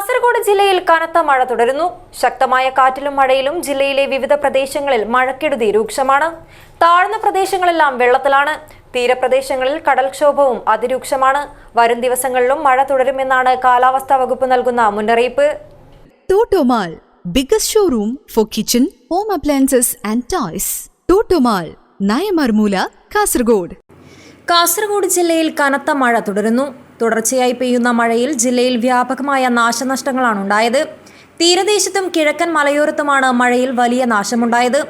കാസർഗോഡ് ജില്ലയിൽ കനത്ത മഴ തുടരുന്നു. ശക്തമായ കാറ്റിലും മഴയിലും ജില്ലയിലെ വിവിധ പ്രദേശങ്ങളിൽ മഴക്കെടുതി രൂക്ഷമാണ്. താഴ്ന്ന പ്രദേശങ്ങളെല്ലാം വെള്ളത്തിലാണ്. തീരപ്രദേശങ്ങളിൽ കടൽക്ഷോഭവും അതിരൂക്ഷമാണ്. വരും ദിവസങ്ങളിലും മഴ തുടരുമെന്നാണ് കാലാവസ്ഥാ വകുപ്പ് നൽകുന്ന മുന്നറിയിപ്പ്. Totomall biggest showroom for kitchen home appliances and toys. Totomall Nayamarmoola Kasaragod. Kasaragod ജില്ലയിൽ കനത്ത മഴ തുടരുന്നു. തുടർച്ചയായി പെയ്യുന്ന മഴയിൽ ജില്ലയിൽ വ്യാപകമായ നാശനഷ്ടങ്ങളാണ് ഉണ്ടായത് തീരദേശത്തും കിഴക്കൻ മലയോരത്തുമാണ് മഴയിൽ വലിയ നാശമുണ്ടായത്.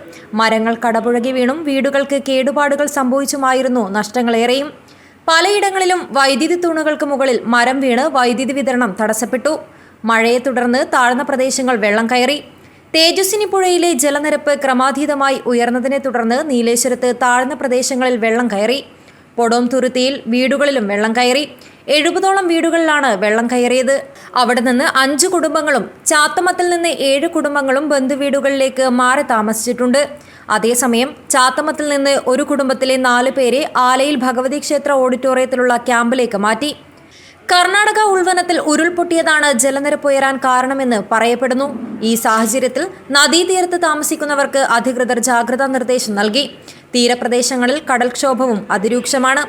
മരങ്ങൾ കടപുഴകി വീണും വീടുകൾക്ക് കേടുപാടുകൾ സംഭവിച്ചുമായിരുന്നു നഷ്ടങ്ങളേറെയും. പലയിടങ്ങളിലും വൈദ്യുതി തൂണുകൾക്ക് മുകളിൽ മരം വീണ് വൈദ്യുതി വിതരണം തടസ്സപ്പെട്ടു. മഴയെ തുടർന്ന് താഴ്ന്ന പ്രദേശങ്ങൾ വെള്ളം കയറി. തേജസ്വിനി പുഴയിലെ ജലനിരപ്പ് ക്രമാതീതമായി ഉയർന്നതിനെ തുടർന്ന് നീലേശ്വരത്ത് താഴ്ന്ന പ്രദേശങ്ങളിൽ വെള്ളം കയറി. പൊടോം തുരുത്തിയിൽ വീടുകളിലും വെള്ളം കയറി എഴുപതോളം വീടുകളിലാണ് വെള്ളം കയറിയത്. അവിടെ നിന്ന് അഞ്ച് കുടുംബങ്ങളും ചാത്തമത്തിൽ നിന്ന് ഏഴ് കുടുംബങ്ങളും ബന്ധുവീടുകളിലേക്ക് മാറി താമസിച്ചിട്ടുണ്ട്. അതേസമയം ചാത്തമത്തിൽ നിന്ന് ഒരു കുടുംബത്തിലെ നാല് പേരെ ആലയിൽ ഭഗവതി ക്ഷേത്ര ഓഡിറ്റോറിയത്തിലുള്ള ക്യാമ്പിലേക്ക് മാറ്റി. കർണാടക ഉൾവനത്തിൽ ഉരുൾപൊട്ടിയതാണ് ജലനിരപ്പ് ഉയരാൻ കാരണമെന്ന് പറയപ്പെടുന്നു. ഈ സാഹചര്യത്തിൽ നദീതീരത്ത് താമസിക്കുന്നവർക്ക് അധികൃതർ ജാഗ്രതാ നിർദ്ദേശം നൽകി. തീരപ്രദേശങ്ങളിൽ കടൽക്ഷോഭവും അതിരൂക്ഷമാണ്.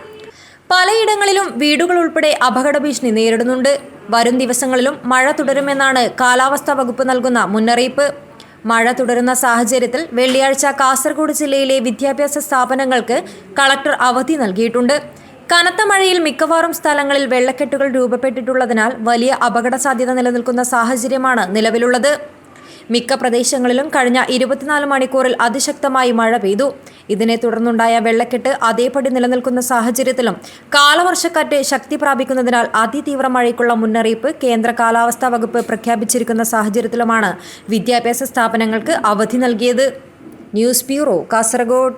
പലയിടങ്ങളിലും വീടുകൾ ഉൾപ്പെടെ അപകട ഭീഷണി നേരിടുന്നുണ്ട്. വരും ദിവസങ്ങളിലും മഴ തുടരുമെന്നാണ് കാലാവസ്ഥാ വകുപ്പ് നൽകുന്ന മുന്നറിയിപ്പ്. മഴ തുടരുന്ന സാഹചര്യത്തിൽ വെള്ളിയാഴ്ച കാസർഗോഡ് ജില്ലയിലെ വിദ്യാഭ്യാസ സ്ഥാപനങ്ങൾക്ക് കളക്ടർ അവധി നൽകിയിട്ടുണ്ട്. കനത്ത മഴയിൽ മിക്കവാറും സ്ഥലങ്ങളിൽ വെള്ളക്കെട്ടുകൾ രൂപപ്പെട്ടിട്ടുള്ളതിനാൽ വലിയ അപകട സാധ്യത നിലനിൽക്കുന്ന സാഹചര്യമാണ് നിലവിലുള്ളത്. മിക്ക പ്രദേശങ്ങളിലും കഴിഞ്ഞ ഇരുപത്തിനാല് മണിക്കൂറിൽ അതിശക്തമായി മഴ പെയ്തു. ഇതിനെ തുടർന്നുണ്ടായ വെള്ളക്കെട്ട് അതേപടി നിലനിൽക്കുന്ന സാഹചര്യത്തിലും കാലവർഷക്കാറ്റ് ശക്തി പ്രാപിക്കുന്നതിനാൽ അതിതീവ്ര മഴയ്ക്കുള്ള മുന്നറിയിപ്പ് കേന്ദ്ര കാലാവസ്ഥാ വകുപ്പ് പ്രഖ്യാപിച്ചിരിക്കുന്ന സാഹചര്യത്തിലുമാണ് വിദ്യാഭ്യാസ സ്ഥാപനങ്ങൾക്ക് അവധി നൽകിയത്. News bureau Kasaragod.